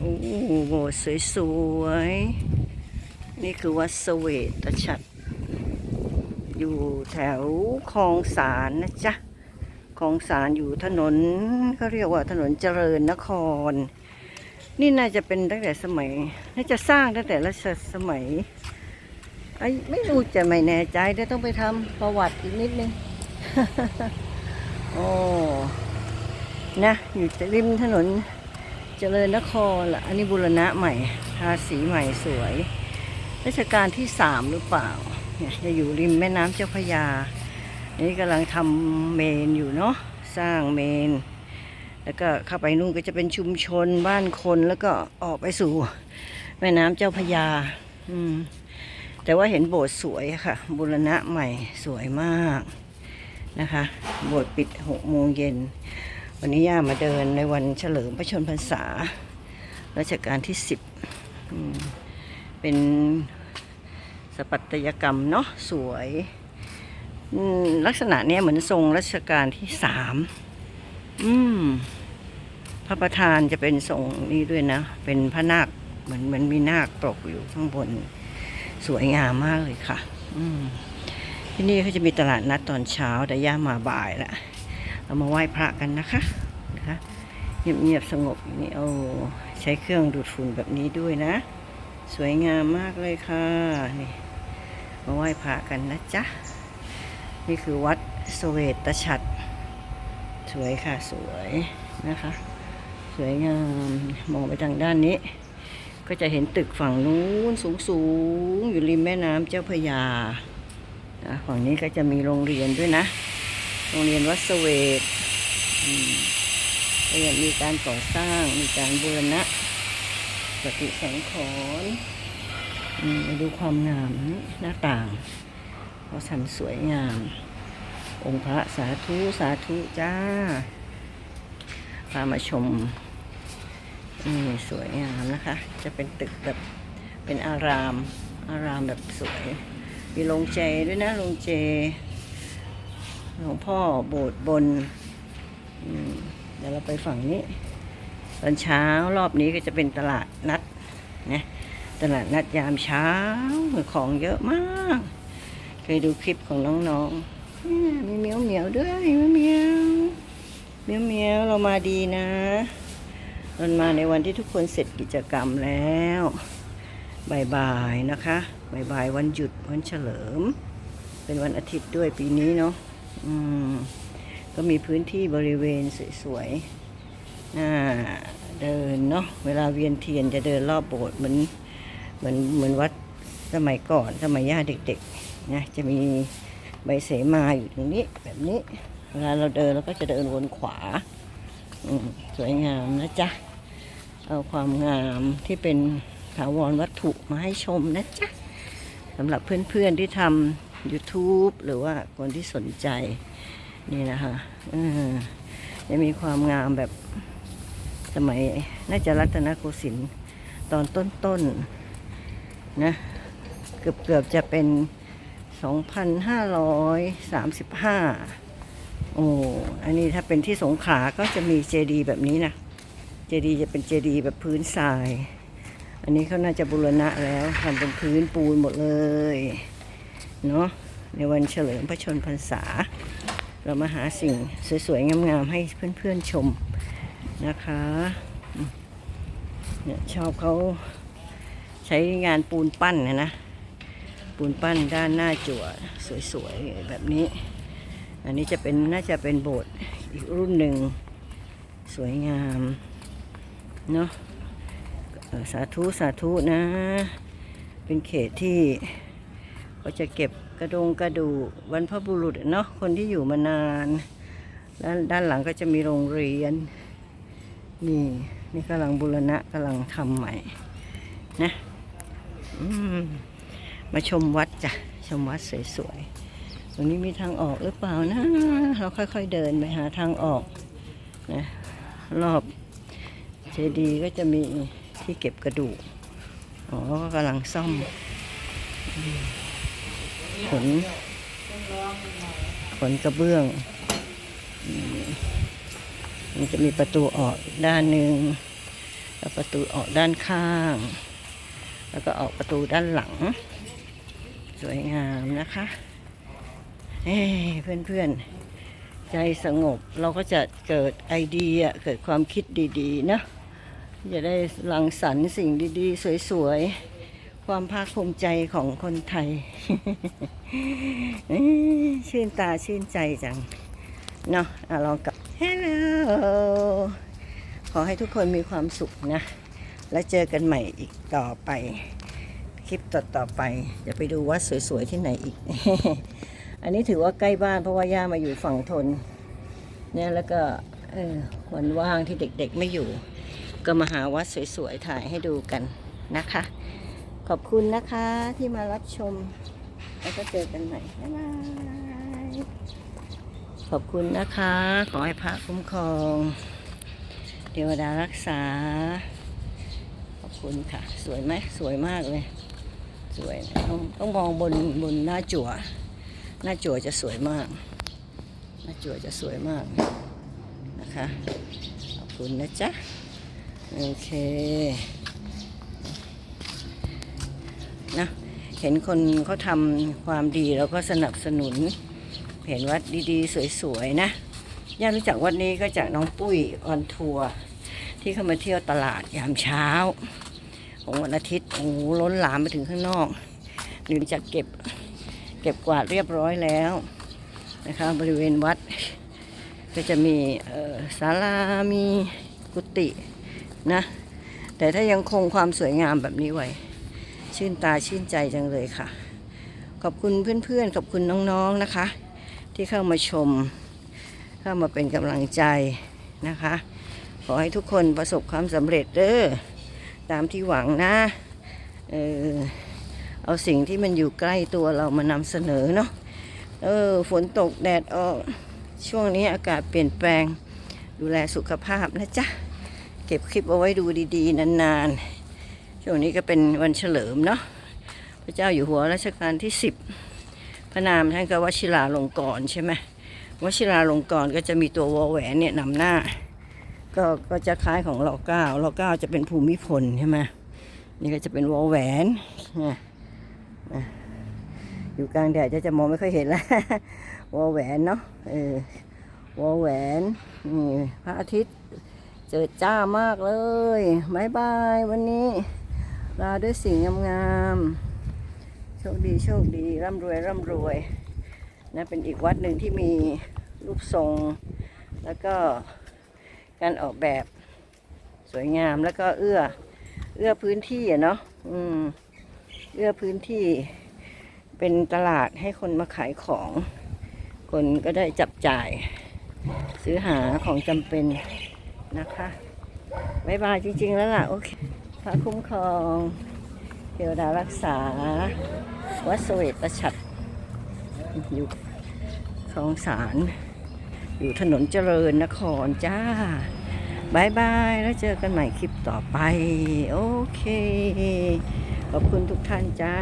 โอ้โหสวยๆ นี่คือวัดเสวตฉัตรอยู่แถวคลองสารนะจ๊ะคลองสารอยู่ถนนเขาเรียกว่าถนนเจริญนคร นี่น่าจะเป็นตั้งแต่สมัย น่าจะสร้างตั้งแต่รัชสมัยไอ้ไม่รู้จะไม่แน่ใจเดี๋ยวต้องไปทำประวัติอีกนิดนึงโอ้นะอยู่ริมถนน เจริญนครล่ะอันนี้บูรณะใหม่ทาสีใหม่สวยรัชกาลที่สามหรือเปล่าเนี่ยจะอยู่ริมแม่น้ำเจ้าพระยา นี่กำลังทำเมนอยู่เนาะสร้างเมน แล้วก็เข้าไปนู่นก็จะเป็นชุมชนบ้านคนแล้วก็ออกไปสู่แม่น้ำเจ้าพระยา อืมแต่ว่าเห็นโบสถ์สวยค่ะบูรณะใหม่สวยมากนะคะ โบสถ์ปิดหกโมงเย็น วันนี้ย่ามาเดินในวันเฉลิมพระชนพรรษารัชกาลที่สิบเป็นสปัตยกรรมเนาะสวยลักษณะเนี้ยเหมือนทรงรัชกาลที่สามอืมพระประธานจะเป็นทรงนี้ด้วยนะ เป็นพระนาคเหมือนเหมือนมีนาคตกอยู่ข้างบน สวยงามมากเลยค่ะ อืมที่นี่เขาจะมีตลาดนัดตอนเช้าแต่ย่ามาบ่ายละ เรามาไหว้พระกันนะคะนะคะเงียบๆสงบนี้โอ้ใช้เครื่องดูดฝุ่นแบบนี้ด้วยนะ สวยงามมากเลยค่ะนี่มาไหว้พระกันนะจ๊ะนี่คือวัดสเวตฉัตรสวยค่ะสวยนะคะ สวยงามมองไปทางด้านนี้ ก็จะเห็นตึกฝั่งนู้นสูงๆอยู่ริมแม่น้ำเจ้าพระยาฝั่งนี้ก็จะมีโรงเรียนด้วยนะ โรงเรียนวัดเสวตก็ยังมีการก่อสร้าง มีการบูรณะปฏิสังขรณ์มาดูความงามหน้าต่างเขาทำสวยงาม องค์พระสาธุสาธุจ้า พามาชมนี่สวยงามนะคะ จะเป็นตึกแบบเป็นอาราม อารามแบบสวย มีโรงเจด้วยนะโรงเจ หลวงพ่อโบสถ์บนเดี๋ยวเราไปฝั่งนี้ ตอนเช้ารอบนี้ก็จะเป็นตลาดนัดนะตลาดนัดยามเช้าของเยอะมาก เคยดูคลิปของน้องๆมีเมียวเหมียวด้วยเมียวเมียวเมียวเรามาดีนะเรามาในวันที่ทุกคนเสร็จกิจกรรมแล้วบ่ายๆนะคะบ่ายๆวันหยุดวันเฉลิม เป็นวันอาทิตย์ด้วยปีนี้เนาะ อืมก็มีพื้นที่บริเวณสวยๆน่าเดินเนาะเวลาเวียนเทียนจะเดินรอบโบสถ์เหมือนเหมือนเหมือนวัดสมัยก่อนสมัยย่าเด็กๆนะจะมีใบเสมาอยู่ตรงนี้แบบนี้ เวลาเราเดินเราก็จะเดินวนขวาสวยงามนะจ๊ะ เอาความงามที่เป็นถาวรวัตถุมาให้ชมนะจ๊ะสำหรับเพื่อนๆที่ทำ YouTube หรือว่าคนที่สนใจนี่นะคะจะมีความงามแบบสมัยน่าจะรัตนโกสินทร์ตอนต้นๆนะเกือบเกือบจะเป็น 2,535 โอ้ อันนี้ถ้าเป็นที่สงขลาก็จะมีเจดีย์แบบนี้นะ เจดีย์จะเป็นเจดีย์แบบพื้นทราย อันนี้เขาน่าจะบูรณะแล้วทำเป็นพื้นปูนหมดเลย เนาะในวันเฉลิมพระชนพรรษา เรามาหาสิ่งสวยๆ งามๆ ให้เพื่อนๆชมนะคะเนี่ยชอบเขาใช้งานปูนปั้นนะนะ ปูนปั้นด้านหน้าจั่วสวยๆ แบบนี้ อันนี้จะเป็นน่าจะเป็นโบสถ์อีกรุ่นหนึ่งสวยงามเนาะสาธุ สาธุนะ เป็นเขตที่ ก็จะเก็บกระดงกระดูบรรพบุรุษเนาะคนที่อยู่มานานด้านด้านหลังก็จะมีโรงเรียน นี่นี่กำลังบูรณะกำลังทำใหม่นะมมาชมวัดจ้ะชมวัดสวยๆตรงนี้มีทางออกหรือเปล่านะ เราค่อยๆเดินไปหาทางออกนะรอบเจดีย์ก็จะมีที่เก็บกระดูกอ๋อก็กำลังซ่อม ขน ขนกระเบื้อง มันจะมีประตูออกด้านหนึ่งแล้วประตูออกด้านข้าง แล้วก็ออกประตูด้านหลัง สวยงามนะคะเอ้เพื่อนเพื่อนๆใจสงบเราก็จะเกิดไอเดียเกิดความคิดดีๆนะจะได้รังสรรค์สิ่งดีๆ สวยๆ ความภาคภูมิใจของคนไทย ชื่นตาชื่นใจจัง เนาะอะลองกับ Hello ขอให้ทุกคนมีความสุขนะ แล้วเจอกันใหม่อีกต่อไป คลิปต่อๆไปจะไปดูวัดสวยๆที่ไหนอีก อันนี้ถือว่าใกล้บ้านเพราะว่าย่ามาอยู่ฝั่งทน เนี่ยแล้วก็เออวันว่างที่เด็กๆไม่อยู่ ก็มาหาวัดสวยๆถ่ายให้ดูกันนะคะ ขอบคุณนะคะที่มารับชม แล้วก็เจอกันใหม่บ๊ายบายขอบคุณนะคะ ขอให้พระคุ้มครองเทวดารักษา ขอบคุณค่ะ สวยไหมสวยมากเลย สวยต้องต้องมองบนบนหน้าจั่ว หน้าจั่วจะสวยมาก หน้าจั่วจะสวยมากนะคะ ขอบคุณนะจ๊ะ โอเค นะ เห็นคนเขาทำความดีเราก็สนับสนุน เห็นวัดดีๆ สวยๆนะย่ารู้จักวัดนี้ก็จากน้องปุ้ยออนทัวร์ที่เข้ามาเที่ยวตลาดยามเช้า ของวันอาทิตย์โอ้โล้นหลามไปถึงข้างนอกหรือจะเก็บเก็บกวาดเรียบร้อยแล้วนะคะบริเวณวัด ก็จะมีศาลามีกุฏินะ แต่ถ้ายังคงความสวยงามแบบนี้ไว้ ชื่นตาชื่นใจจังเลยค่ะ ขอบคุณเพื่อนๆ ขอบคุณน้องๆนะคะ ที่เข้ามาชม เข้ามาเป็นกำลังใจนะคะ ขอให้ทุกคนประสบความสำเร็จเด้อตามที่หวังนะเออเอาสิ่งที่มันอยู่ใกล้ตัวเรามานำเสนอเนาะเออฝนตกแดดออกช่วงนี้อากาศเปลี่ยนแปลง ดูแลสุขภาพนะจ๊ะ เก็บคลิปเอาไว้ดูดีๆ นานๆ ช่วงนี้ก็เป็นวันเฉลิมเนาะพระเจ้าอยู่หัวรัชกาลที่สิบพระนามท่านก็วชิราลงกรใช่ไหมวชิราลงกรก็จะมีตัววอแหวนเนี่ยนำหน้า ก็ก็จะคล้ายของรอเก้ารอเก้าจะเป็นภูมิพลใช่ไหมนี่ก็จะเป็นวอแหวนเนี่ยอยู่กลางแดดจะจะมองไม่ค่อยเห็นแล้ววอแหวนเนาะเออวอแหวนนี่พระอาทิตย์เจอจ้ามากเลยบายบายวันนี้ ลาด้วยสิ่งงามๆ โชคดีโชคดี ร่ำรวยร่ำรวยนะเป็นอีกวัดหนึ่งที่มีรูปทรง แล้วก็การออกแบบสวยงามแล้วก็เอื้อ เอื้อพื้นที่อะเนาะอืมเอื้อพื้นที่เป็นตลาดให้คนมาขายของ คนก็ได้จับจ่าย ซื้อหาของจำเป็นนะคะบายบายจริง ๆ แล้วล่ะ โอเค พระคุ้มครองเทวดารักษา วัดเวตฉัตรอยู่คลองสาร อยู่ถนนเจริญนครจ้าบายบายแล้วเจอกันใหม่คลิปต่อไป โอเค ขอบคุณทุกท่านจ้า